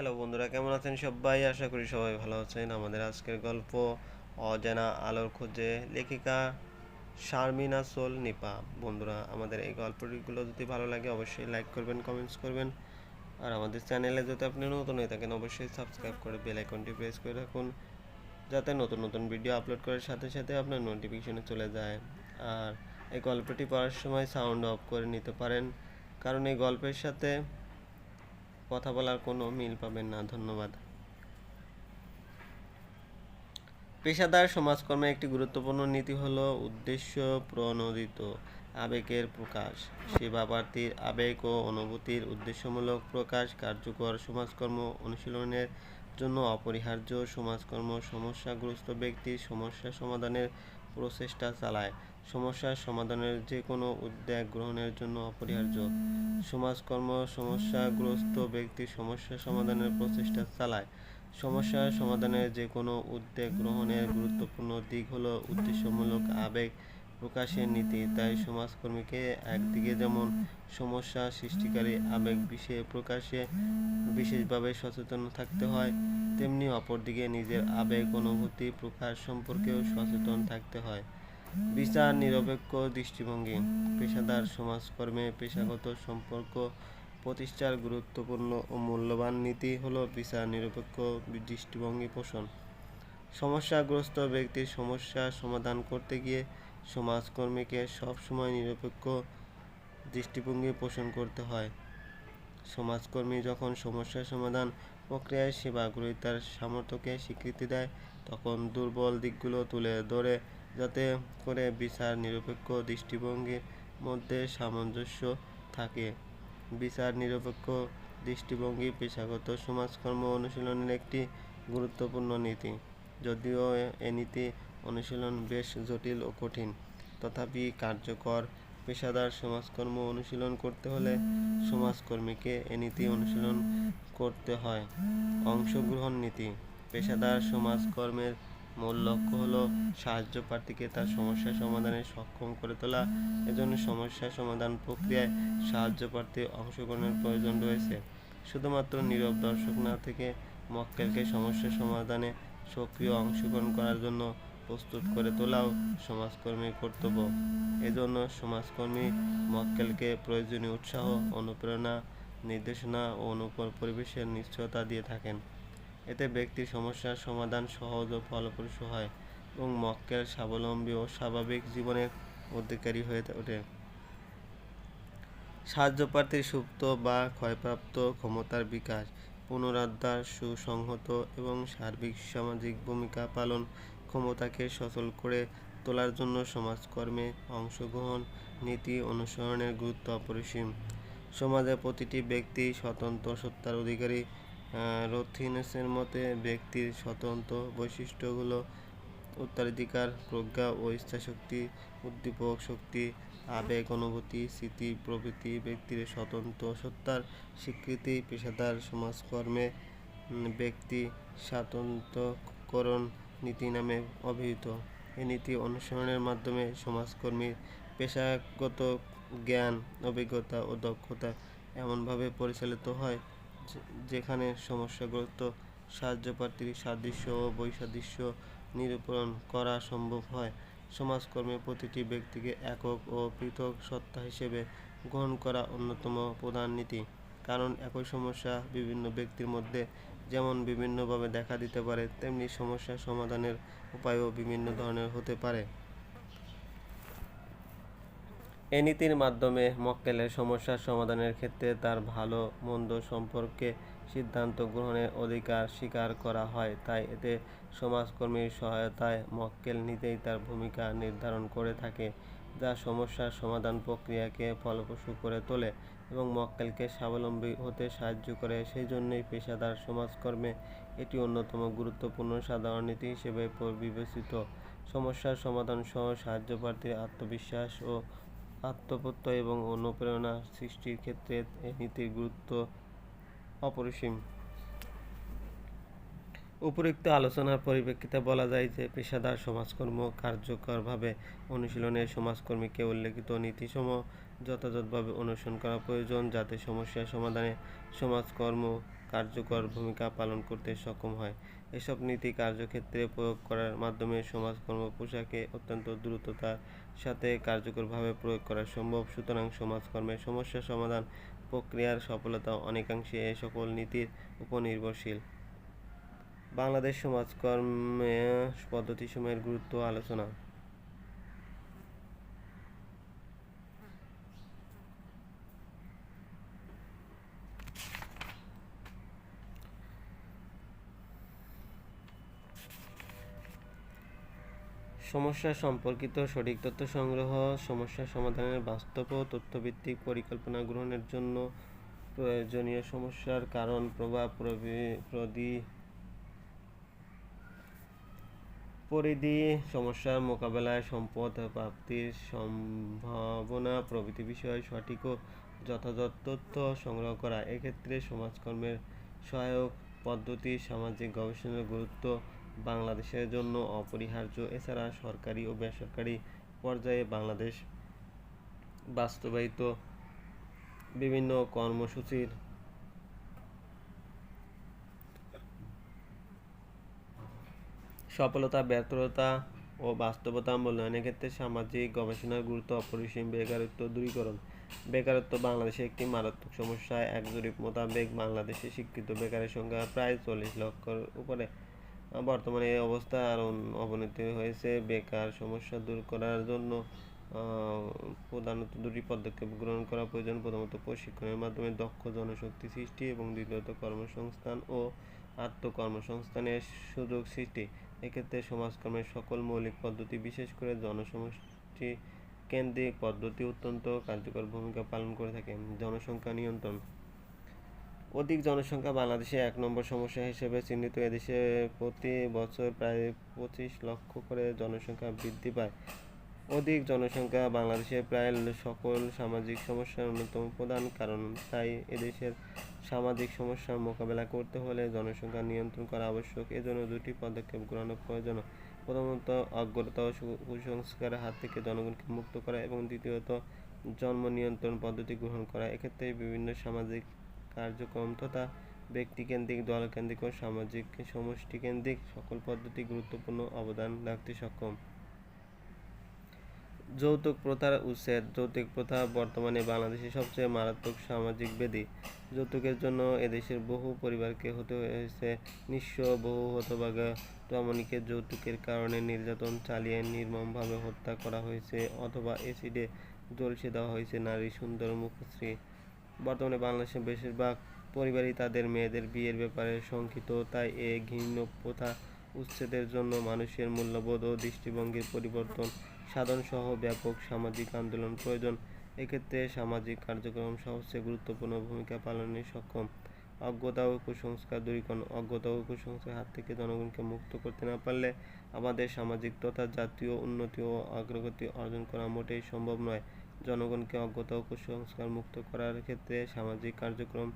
Hello বন্ধুরা, কেমন আছেন সবাই? আশা করি সবাই ভালো আছেন। আমাদের আজকের গল্প, অজানা আলোর খোঁজে, লেখিকা শারমিনা সোল নিপা। বন্ধুরা, আমাদের এই গল্পটিগুলো যদি ভালো লাগে, অবশ্যই লাইক করবেন কমেন্টস করবেন। আর আমাদের চ্যানেলে যদি আপনি নতুন হয়ে থাকেন, অবশ্যই সাবস্ক্রাইব করে বেল আইকনটি প্রেস করে রাখুন, যাতে নতুন নতুন ভিডিও আপলোড করার সাথে সাথে আপনার নোটিফিকেশনে চলে যায়। আর এই গল্পটি পড়ার সময় সাউন্ড অফ করে নিতে পারেন। কারণ এই গল্পের সাথে কথা বলার কোনো মিল পাবেন না, ধন্যবাদ। পেশাদার সমাজকর্মে একটি গুরুত্বপূর্ণ নীতি হলো উদ্দেশ্য প্রণোদিত, আবেগের প্রকাশ। সেবা প্রার্থীর আবেগ ও অনুভূতির উদ্দেশ্যমূলক প্রকাশ কার্যকর সমাজকর্ম অনুশীলনের জন্য অপরিহার্য সমাজকর্ম সমস্যাগ্রস্ত ব্যক্তির সমস্যা সমাধানের প্রচেষ্টা চালায়। সমস্যার সমাধানের যে কোনো উদ্যোগ গ্রহণের জন্য অপরিহার্য। সমাজকর্ম সমস্যাগ্রস্ত ব্যক্তি সমস্যা সমাধানের প্রচেষ্টা চালায়। সমস্যা সমাধানের যে কোনো উদ্যোগ গ্রহণের গুরুত্বপূর্ণ দিক হলো উদ্দেশ্যমূলক আবেগ প্রকাশের নীতি। তাই সমাজকর্মীকে একদিকে যেমন সমস্যা সৃষ্টিকারী আবেগ বিষয়ে প্রকাশে বিশেষভাবে সচেতন থাকতে হয়, তেমনি অপরদিকে নিজের আবেগ অনুভূতি প্রকাশ সম্পর্কেও সচেতন থাকতে হয়। বিচার, নিরপেক্ষ, দৃষ্টিভঙ্গি, পেশাদার সমাজকর্মে পেশাগত সম্পর্ক, প্রতিষ্ঠার গুরুত্বপূর্ণ ও মূল্যবান নীতি হলো বিচার, নিরপেক্ষ, দৃষ্টিভঙ্গি পোষণ। সমস্যাগ্রস্ত ব্যক্তির সমস্যা সমাধান করতে গিয়ে সমাজকর্মীকে সবসময় নিরপেক্ষ দৃষ্টিভঙ্গি পোষণ করতে হয়। সমাজকর্মী যখন সমস্যা সমাধান প্রক্রিয়ায় সেবাগ্রহিতার সামর্থ্যকে স্বীকৃতি দেয়, তখন দুর্বল দিকগুলো তুলে ধরে যাতে করে বিচার নিরপেক্ষ দৃষ্টিভঙ্গির মধ্যে সামঞ্জস্য থাকে। বিচার নিরপেক্ষ দৃষ্টিভঙ্গি পেশাগত সমাজকর্ম অনুশীলনের একটি গুরুত্বপূর্ণ নীতি। যদিও এ নীতি অনুশীলন বেশ জটিল ও কঠিন, তথাপি কার্যকর পেশাদার সমাজকর্ম অনুশীলন করতে হলে সমাজকর্মীকে এ নীতি অনুশীলন করতে হয়। অংশগ্রহণ নীতি। পেশাদার সমাজকর্মের মূল লক্ষ্য হলো সাহায্য প্রার্থীকে তার সমস্যা সমাধানে সক্ষম করে তোলা। এজন্য সমস্যা সমাধান প্রক্রিয়ায় সাহায্য প্রার্থী অংশগ্রহণের প্রয়োজন রয়েছে। শুধুমাত্র নীরব দর্শক না থেকে মক্কেলকে সমস্যা সমাধানে সক্রিয় অংশগ্রহণ করার জন্য প্রস্তুত করে তোলাও সমাজকর্মীর কর্তব্য। এজন্য সমাজকর্মী মক্কেলকে প্রয়োজনীয় উৎসাহ, অনুপ্রেরণা, নির্দেশনা ও অনুকূল পরিবেশের নিশ্চয়তা দিয়ে থাকেন। এতে ব্যক্তির সমস্যার সমাধান সহজ ও ফলপ্রসূ হয় এবং মক্কেল স্বাবলম্বী ও স্বাভাবিক জীবনের অধিকারী হয়ে ওঠে। সাহায্য প্রার্থীর সুপ্ত বা ক্ষয়প্রাপ্ত ক্ষমতার বিকাশ, পুনরুদ্ধার, সুসংহত এবং সার্বিক সামাজিক ভূমিকা পালন ক্ষমতাকে সচল করে তোলার জন্য সমাজকর্মে অংশগ্রহণ, নীতি অনুসরণের গুরুত্ব অপরিসীম। সমাজে প্রতিটি ব্যক্তি স্বতন্ত্র সত্তার অধিকারী রথিনেসের মতে ব্যক্তির স্বতন্ত্র বৈশিষ্ট্যগুলো, উত্তরাধিকার, প্রজ্ঞা ও ইচ্ছাশক্তি, উদ্দীপক শক্তি, আবেগ, অনুভূতি, স্মৃতি প্রভৃতি ব্যক্তির স্বতন্ত্র সত্তার স্বীকৃতি, পেশাদার সমাজকর্মে ব্যক্তি স্বাতন্ত্র্যকরণ নীতি নামে অভিহিত। এ নীতি অনুসরণের মাধ্যমে সমাজকর্মীর পেশাগত জ্ঞান, অভিজ্ঞতা ও দক্ষতা এমনভাবে পরিচালিত হয়। যেখানে সমস্যাগ্রস্ত সাহায্যপ্রার্থীর সাদৃশ্য ও বৈসাদৃশ্য নিরূপণ করা সম্ভব হয়। সমাজকর্মে প্রতিটি ব্যক্তিকে একক ও পৃথক সত্তা হিসেবে গ্রহণ করা অন্যতম প্রধান নীতি। কারণ একই সমস্যা বিভিন্ন ব্যক্তির মধ্যে যেমন বিভিন্নভাবে দেখা দিতে পারে, তেমনি সমস্যা সমাধানের উপায়ও বিভিন্ন ধরনের হতে পারে। এ নীতির মাধ্যমে মক্কেলের সমস্যার সমাধানের ক্ষেত্রে তার ভালো মন্দ সম্পর্কে সিদ্ধান্ত গ্রহণের অধিকার স্বীকার করা হয়। তাই এতে সমাজকর্মীর সহায়তায় মক্কেল নিজেই তার ভূমিকা নির্ধারণ করে থাকে, যা সমস্যার সমাধান প্রক্রিয়াকে ফলপ্রসূ করে তোলে এবং মক্কেলকে স্বাবলম্বী হতে সাহায্য করে। সেই জন্যই পেশাদার সমাজকর্মে এটি অন্যতম গুরুত্বপূর্ণ সাধারণ নীতি হিসেবে বিবেচিত সমস্যার সমাধান সহ সাহায্য প্রার্থীর আত্মবিশ্বাস ও আত্মপ্রত্যয় এবং অনুপ্রেরণা সৃষ্টির ক্ষেত্রে এই নীতির গুরুত্ব অপরিসীম। উপরিক্ত আলোচনার পরিপ্রেক্ষিতে বলা যায় যে পেশাদার সমাজকর্ম কার্যকরভাবে অনুশীলনে সমাজকর্মীকে উল্লেখিত নীতিসমূহ যথাযথভাবে অনুসরণ করা প্রয়োজন যাতে সমস্যা সমাধানে সমাজকর্ম কার্যকর ভূমিকা পালন করতে সক্ষম হয়। এসব নীতি কার্যক্ষেত্রে প্রয়োগ করার মাধ্যমে সমাজকর্ম পোশাকে অত্যন্ত দ্রুততার সাথে কার্যকরভাবে প্রয়োগ করা সম্ভব। সুতরাং সমাজকর্মের সমস্যা সমাধান প্রক্রিয়ার সফলতা অনেকাংশে এ সকল নীতির উপর নির্ভরশীল। বাংলাদেশ সমাজকর্মে পদ্ধতিসমূহের গুরুত্ব আলোচনা। সমস্যা সম্পর্কিত সঠিক তথ্য সংগ্রহ, সমস্যা সমাধানের বাস্তব ও তথ্যভিত্তিক পরিকল্পনা গ্রহণের জন্য প্রয়োজনীয় সমস্যার কারণ, প্রভাব প্রদি, পরিধি, সমস্যার মোকাবেলায় সম্পদ, প্রাপ্তির সম্ভাবনা, প্রভৃতি বিষয়ে সঠিক ও যথাযথ তথ্য সংগ্রহ করা। এক্ষেত্রে সমাজকর্মের সহায়ক পদ্ধতি, সামাজিক গবেষণার গুরুত্ব বাংলাদেশের জন্য অপরিহার্য, এছাড়া সরকারি ও বেসরকারি পর্যায়ে বাংলাদেশ বাস্তবায়িত বিভিন্ন কর্মসূচির সফলতা, ব্যর্থতা ও বাস্তবতা মূল্যায়নের ক্ষেত্রে সামাজিক গবেষণার গুরুত্ব অপরিসীম। বেকারত্ব দূরীকরণ। বেকারত্ব বাংলাদেশে একটি মারাত্মক সমস্যা। এক জরিপ মোতাবেক বাংলাদেশে শিক্ষিত বেকারের সংখ্যা প্রায় চল্লিশ লক্ষর উপরে। বর্তমানে এই অবস্থা আরও অবনতি হয়েছে। বেকার সমস্যা দূর করার জন্য প্রধানত দুটি পদক্ষেপ গ্রহণ করা প্রয়োজন। প্রথমত প্রশিক্ষণের মাধ্যমে দক্ষ জনশক্তি সৃষ্টি এবং দ্বিতীয়ত কর্মসংস্থান ও আত্মকর্মসংস্থানের সুযোগ সৃষ্টি। এক্ষেত্রে সমাজকর্মের সকল মৌলিক পদ্ধতি, বিশেষ করে জনসমষ্টি কেন্দ্রিক পদ্ধতি অত্যন্ত কার্যকর ভূমিকা পালন করে থাকে। জনসংখ্যা নিয়ন্ত্রণ অধিক জনসংখ্যা বাংলাদেশে এক নম্বর সমস্যা হিসেবে চিহ্নিত। এদেশে প্রতি বছর প্রায় পঁচিশ লক্ষ করে জনসংখ্যা বৃদ্ধি পায়। অধিক জনসংখ্যা বাংলাদেশের প্রায় সকল সামাজিক সমস্যার অন্যতম প্রধান কারণ। তাই এদেশের সামাজিক সমস্যার মোকাবেলা করতে হলে জনসংখ্যা নিয়ন্ত্রণ করা আবশ্যক। এজন্য দুটি পদক্ষেপ গ্রহণ প্রয়োজন প্রথমত অজ্ঞতা ও কুসংস্কারের হাত থেকে জনগণকে মুক্ত করা এবং দ্বিতীয়ত, জন্ম নিয়ন্ত্রণ পদ্ধতি গ্রহণ করা। এক্ষেত্রে বিভিন্ন সামাজিক কার্যক্রম তথা ব্যক্তিকেন্দ্রিক, দলকেন্দ্রিক ও সামাজিক সমষ্টিকেন্দ্রিক সকল পদ্ধতি গুরুত্বপূর্ণ অবদান রাখতে সক্ষম। যৌতুক প্রথার উচ্ছেদ, যৌতুক প্রথা বর্তমানে বাংলাদেশের সবচেয়ে মারাত্মক সামাজিক ব্যাধি। যৌতুকের জন্য এদেশের বহু পরিবারকে হতে হয়েছে নিঃস্ব বহু হতভাগা রমণীকে যৌতুকের কারণে নির্যাতন চালিয়ে নির্মমভাবে হত্যা করা হয়েছে অথবা এসিডে জলসে দেওয়া হয়েছে নারী সুন্দর মুখশ্রী। বর্তমানে বাংলাদেশের বেশিরভাগ পরিবারই তাদের মেয়েদের বিয়ের ব্যাপারে শঙ্কিত, তাই এ ঘৃণ্য প্রথা উচ্ছেদের জন্য মানুষের মূল্যবোধ ও দৃষ্টিভঙ্গির পরিবর্তন সাধন সহ ব্যাপক সামাজিক আন্দোলন প্রয়োজন। এক্ষেত্রে সামাজিক কার্যক্রম সবচেয়ে গুরুত্বপূর্ণ ভূমিকা পালনে সক্ষম। অজ্ঞতা ও কুসংস্কার দূরীকরণ, অজ্ঞতা ও কুসংস্কার হাত থেকে জনগণকে মুক্ত করতে না পারলে আমাদের সামাজিক তথা জাতীয় উন্নতি ও অগ্রগতি অর্জন করা মোটেই সম্ভব নয়। জনগণকে অজ্ঞতা ও কুসংস্কার মুক্ত করার ক্ষেত্রে সামাজিক কার্যক্রম,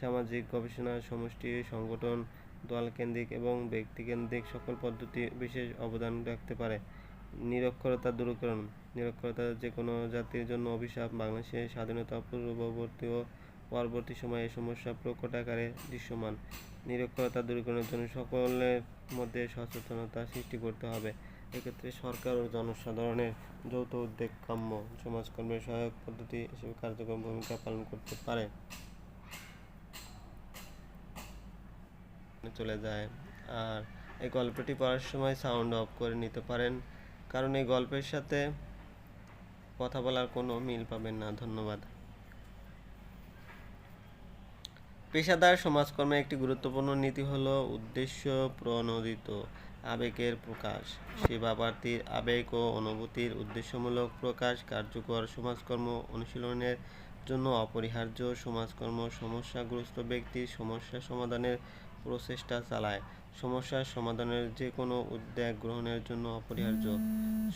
সামাজিক গবেষণা সমষ্টি, সংগঠন, দলকেন্দ্রিক এবং ব্যক্তিকেন্দ্রিক সকল পদ্ধতি বিশেষ অবদান রাখতে পারে। নিরক্ষরতা দূরীকরণ। নিরক্ষরতা যে কোনো জাতির জন্য অভিশাপ। বাংলাদেশের স্বাধীনতা পূর্ববর্তী ও পরবর্তী সময়ে এই সমস্যা প্রকট আকারে দৃশ্যমান। নিরক্ষরতা দূরীকরণের জন্য সকলের মধ্যে সচেতনতা সৃষ্টি করতে হবে। এক্ষেত্রে সরকার ও জনসাধারণের যৌথ উদ্যোগ, কাম্য সমাজকর্মের সহায়ক পদ্ধতি হিসেবে কার্যক্রম ভূমিকা পালন করতে পারে। চলে যায়। আর এই গল্পটি পড়ার সময় সাউন্ড অফ করে নিতে পারেন, কারণ এই গল্পের সাথে কথা বলার কোনো মিল পাবেন না। ধন্যবাদ। পেশাদার সমাজকর্মে একটি গুরুত্বপূর্ণ নীতি হলো উদ্দেশ্য প্রণোদিত। আবেগের প্রকাশ। সেবা প্রার্থীর আবেগ ও অনুভূতির উদ্দেশ্যমূলক প্রকাশ কার্যকর সমাজকর্ম অনুশীলনের জন্য অপরিহার্য সমাজকর্ম সমস্যাগ্রস্ত ব্যক্তির সমস্যা সমাধানের প্রচেষ্টা চালায়। সমস্যার সমাধানের যে কোনো উদ্যোগ গ্রহণের জন্য অপরিহার্য।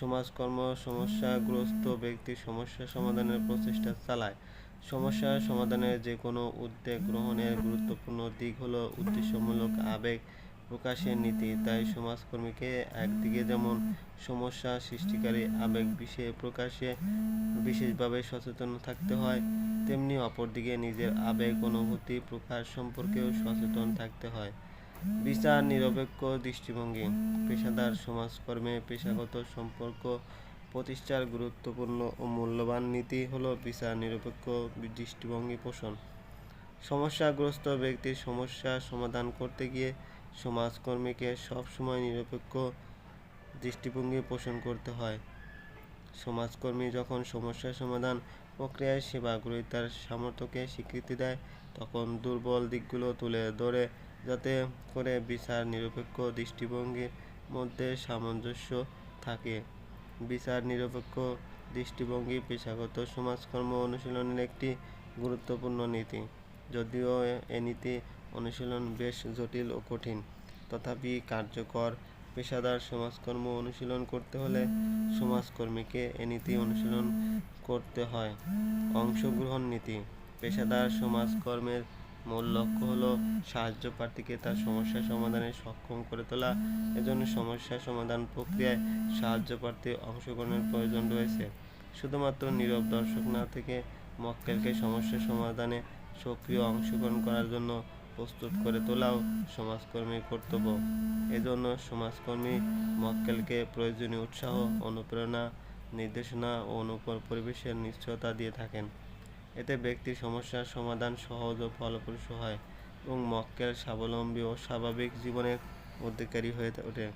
সমাজকর্ম সমস্যাগ্রস্ত ব্যক্তির সমস্যা সমাধানের প্রচেষ্টা চালায়। সমস্যার সমাধানের যে কোনো উদ্যোগ গ্রহণের গুরুত্বপূর্ণ দিক হলো উদ্দেশ্যমূলক আবেগ প্রকাশের নীতি, তাই সমাজকর্মীকে একদিকে যেমন সমস্যা সৃষ্টিকারী আবেগ বিষয়ে প্রকাশে বিশেষভাবে সচেতন থাকতে হয়, তেমনি অপরদিকে নিজের আবেগ অনুভূতি প্রকাশ সম্পর্কেও সচেতন থাকতে হয়। বিচার, নিরপেক্ষ দৃষ্টিভঙ্গি, পেশাদার সমাজকর্মে পেশাগত সম্পর্ক প্রতিষ্ঠার গুরুত্বপূর্ণ ও মূল্যবান নীতি হলো বিচার, নিরপেক্ষ দৃষ্টিভঙ্গি পোষণ। সমস্যাগ্রস্ত ব্যক্তির সমস্যা সমাধান করতে গিয়ে সমাজকর্মীকে সবসময় নিরপেক্ষ দৃষ্টিভঙ্গি পোষণ করতে হয়। সমাজকর্মী যখন সমস্যা সমাধান প্রক্রিয়ায় সেবাগ্রহীতার সামর্থ্যকে স্বীকৃতি দেয়, তখন দুর্বল দিকগুলো তুলে ধরে যাতে করে বিচার নিরপেক্ষ দৃষ্টিভঙ্গির মধ্যে সামঞ্জস্য থাকে। বিচার নিরপেক্ষ দৃষ্টিভঙ্গি পেশাগত সমাজকর্ম অনুশীলনের একটি গুরুত্বপূর্ণ নীতি। যদিও এ নীতি অনুশীলন বেশ জটিল ও কঠিন। তথাপি কার্যকর পেশাদার সমাজকর্ম অনুশীলন করতে হলে সমাজকর্মীকে এ নীতি অনুশীলন করতে হয়। অংশগ্রহণ নীতি। পেশাদার সমাজকর্মের মূল লক্ষ্য হলো সাহায্য প্রার্থীকে তার সমস্যা সমাধানে সক্ষম করে তোলা। এজন্য সমস্যা সমাধান প্রক্রিয়ায় সাহায্য প্রার্থীর অংশগ্রহণের প্রয়োজন রয়েছে। শুধুমাত্র নীরব দর্শক না থেকে মক্কেলকে সমস্যা সমাধানে সক্রিয় অংশগ্রহণ করার জন্য প্রস্তুত করে তোলাও সমাজকর্মীর কর্তব্য। এজন্য সমাজকর্মী মক্কেলকে প্রয়োজনীয় উৎসাহ, অনুপ্রেরণা, নির্দেশনা ও অনুকূল পরিবেশের নিশ্চয়তা দিয়ে থাকেন। এতে ব্যক্তির সমস্যার সমাধান সহজ ও ফলপ্রসূ হয় এবং মক্কেল স্বাবলম্বী ও স্বাভাবিক জীবনের অধিকারী হয়ে ওঠে।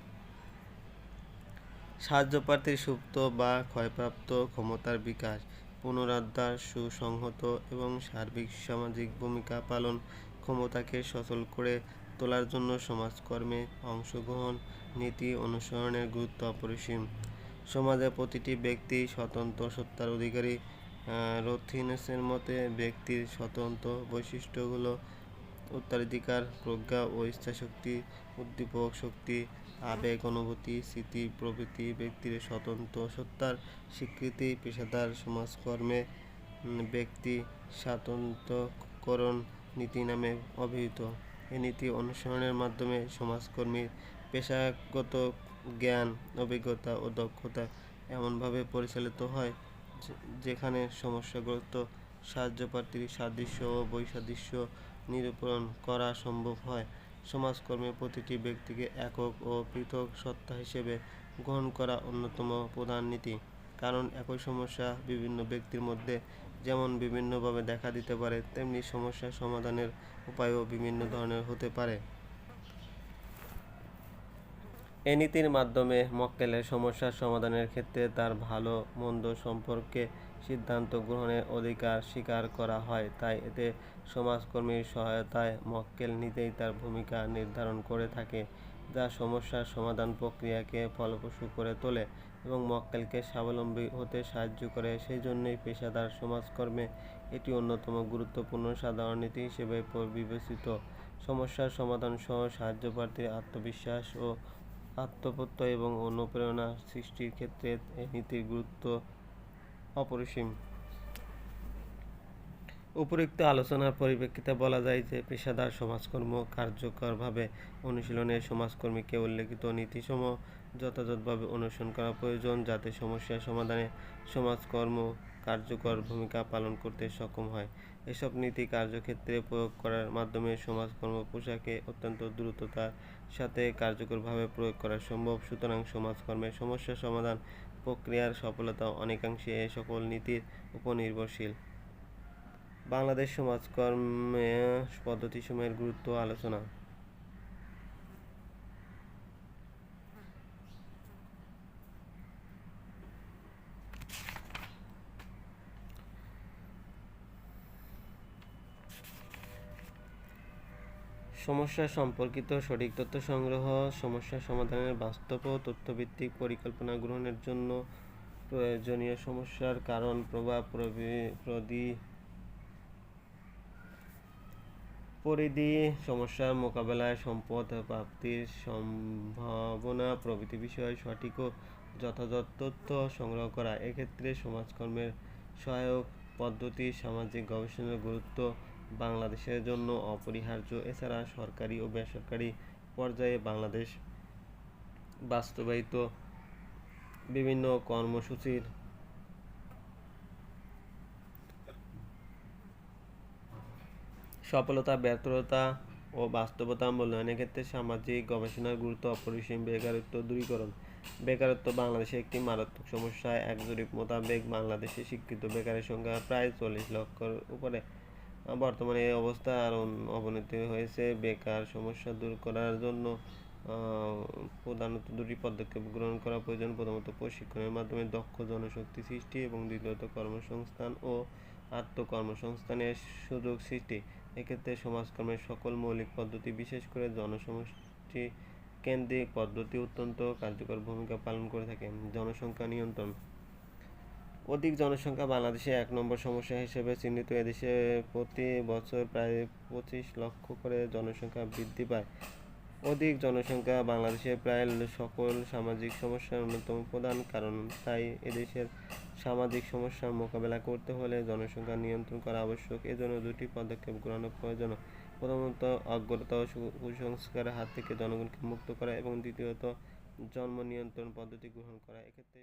সাহায্যপ্রার্থীর সুপ্ত বা ক্ষয়প্রাপ্ত ক্ষমতার বিকাশ, পুনরুদ্ধার, সুসংহত এবং সার্বিক সামাজিক ভূমিকা পালন ক্ষমতাকে সচল করে তোলার জন্য সমাজকর্মে অংশগ্রহণ, নীতি অনুসরণের গুরুত্ব অপরিসীম। সমাজে প্রতিটি ব্যক্তি স্বতন্ত্র সত্তার অধিকারী। রথিনেসের মতে, ব্যক্তির স্বতন্ত্র বৈশিষ্ট্যগুলো উত্তরাধিকার প্রজ্ঞা ও ইচ্ছাশক্তি, উদ্দীপক শক্তি, আবেগ, অনুভূতি, স্মৃতি প্রভৃতি ব্যক্তির স্বতন্ত্র সত্তার স্বীকৃতি, পেশাদার সমাজকর্মে ব্যক্তি স্বাতন্ত্র্যকরণ নীতি নামে অভিহিত। এ নীতি অনুসরণের মাধ্যমে সমাজকর্মীর পেশাগত জ্ঞান, অভিজ্ঞতা ও দক্ষতা এমনভাবে পরিচালিত হয় যেখানে সমস্যাগ্রস্ত সাহায্যপ্রার্থীর সাদৃশ্য ও বৈসাদৃশ্য নিরূপণ করা সম্ভব হয়। সমাজকর্মে প্রতিটি ব্যক্তিকে একক ও পৃথক সত্তা হিসেবে গ্রহণ করা অন্যতম প্রধান নীতি। কারণ একই সমস্যা বিভিন্ন ব্যক্তির মধ্যে যেমন বিভিন্নভাবে দেখা দিতে পারে, তেমনি সমস্যা সমাধানের উপায়ও বিভিন্ন ধরনের হতে পারে। এ নীতির মাধ্যমে মক্কেলের সমস্যার সমাধানের ক্ষেত্রে তার ভালো মন্দ সম্পর্কে সিদ্ধান্ত গ্রহণের অধিকার স্বীকার করা হয়, তাই এতে সমাজকর্মীর সহায়তায় মক্কেল নিজেই তার ভূমিকা নির্ধারণ করে থাকে, যা সমস্যার সমাধান প্রক্রিয়াকে ফলপ্রসূ করে তোলে। এবং মক্কেলকে স্বাবলম্বী হতে সাহায্য করে। সেই জন্যই পেশাদার সমাজকর্মে এটি অন্যতম গুরুত্বপূর্ণ সাধারণ নীতি হিসেবে বিবেচিত সমস্যার সমাধান সহ সাহায্য প্রার্থীর আত্মবিশ্বাস ও আত্মপ্রত্যয় এবং অনুপ্রেরণা সৃষ্টির ক্ষেত্রে এই নীতির গুরুত্ব অপরিসীম। উপরিক্ত আলোচনার পরিপ্রেক্ষিতে বলা যায় যে, পেশাদার সমাজকর্ম কার্যকরভাবে অনুশীলনে সমাজকর্মীকে উল্লেখিত নীতিসমূহ যথাযথভাবে অনুসরণ করা প্রয়োজন যাতে সমস্যা সমাধানে সমাজকর্ম কার্যকর ভূমিকা পালন করতে সক্ষম হয়। এসব নীতি কার্যক্ষেত্রে প্রয়োগ করার মাধ্যমে সমাজকর্ম পোশাকে অত্যন্ত দ্রুততার সাথে কার্যকরভাবে প্রয়োগ করা সম্ভব। সুতরাং সমাজকর্মের সমস্যা সমাধান প্রক্রিয়ার সফলতা অনেকাংশে এ সকল নীতির উপর নির্ভরশীল। বাংলাদেশ সমাজকর্মে পদ্ধতিসমূহের গুরুত্ব আলোচনা। সমস্যা সম্পর্কিত সঠিক তথ্য সংগ্রহ, সমস্যা সমাধানের বাস্তব ও তথ্যভিত্তিক পরিকল্পনা গ্রহণের জন্য প্রয়োজনীয় সমস্যার কারণ, প্রভাব প্রদি, পরিধি সমস্যার মোকাবেলায় সম্পদ, প্রাপ্তির সম্ভাবনা, প্রভৃতি বিষয়ে সঠিক ও যথাযথ তথ্য সংগ্রহ করা। এক্ষেত্রে সমাজকর্মের সহায়ক পদ্ধতি, সামাজিক গবেষণার গুরুত্ব বাংলাদেশের জন্য অপরিহার্য। এছাড়া সরকারি ও বেসরকারি পর্যায়ে বাংলাদেশ বাস্তবায়িত বিভিন্ন কর্মসূচির সফলতা, ব্যর্থতা ও বাস্তবতা মূল্যায়নের ক্ষেত্রে সামাজিক গবেষণার গুরুত্ব অপরিসীম। বেকারত্ব দূরীকরণ। বেকারত্ব বাংলাদেশে একটি মারাত্মক সমস্যা এক জরিপ মোতাবেক বাংলাদেশে শিক্ষিত বেকারের সংখ্যা প্রায় চল্লিশ লক্ষর উপরে। বর্তমানে এই অবস্থা আরও অবনতি হয়েছে। বেকার সমস্যা দূর করার জন্য প্রধানত দুটি পদক্ষেপ গ্রহণ করা প্রয়োজন। প্রথমত প্রশিক্ষণের মাধ্যমে দক্ষ জনশক্তি সৃষ্টি এবং দ্বিতীয়ত কর্মসংস্থান ও আত্মকর্মসংস্থানের সুযোগ সৃষ্টি। এক্ষেত্রে সমাজকর্মের সকল মৌলিক পদ্ধতি, বিশেষ করে জনসমষ্টি কেন্দ্রিক পদ্ধতি অত্যন্ত কার্যকর ভূমিকা পালন করে থাকে। জনসংখ্যা নিয়ন্ত্রণ অধিক জনসংখ্যা বাংলাদেশে এক নম্বর সমস্যা হিসেবে চিহ্নিত। এদেশে প্রতি বছর প্রায় পঁচিশ লক্ষ করে জনসংখ্যা বৃদ্ধি পায়। অধিক জনসংখ্যা বাংলাদেশের প্রায় সকল সামাজিক সমস্যার অন্যতম প্রধান কারণ। তাই এদেশের সামাজিক সমস্যার মোকাবেলা করতে হলে জনসংখ্যা নিয়ন্ত্রণ করা আবশ্যক। এজন্য দুটি পদক্ষেপ গ্রহণ প্রয়োজন প্রথমত অজ্ঞতা ও কুসংস্কারের হাত থেকে জনগণকে মুক্ত করা এবং দ্বিতীয়ত, জন্ম নিয়ন্ত্রণ পদ্ধতি গ্রহণ করা। এক্ষেত্রে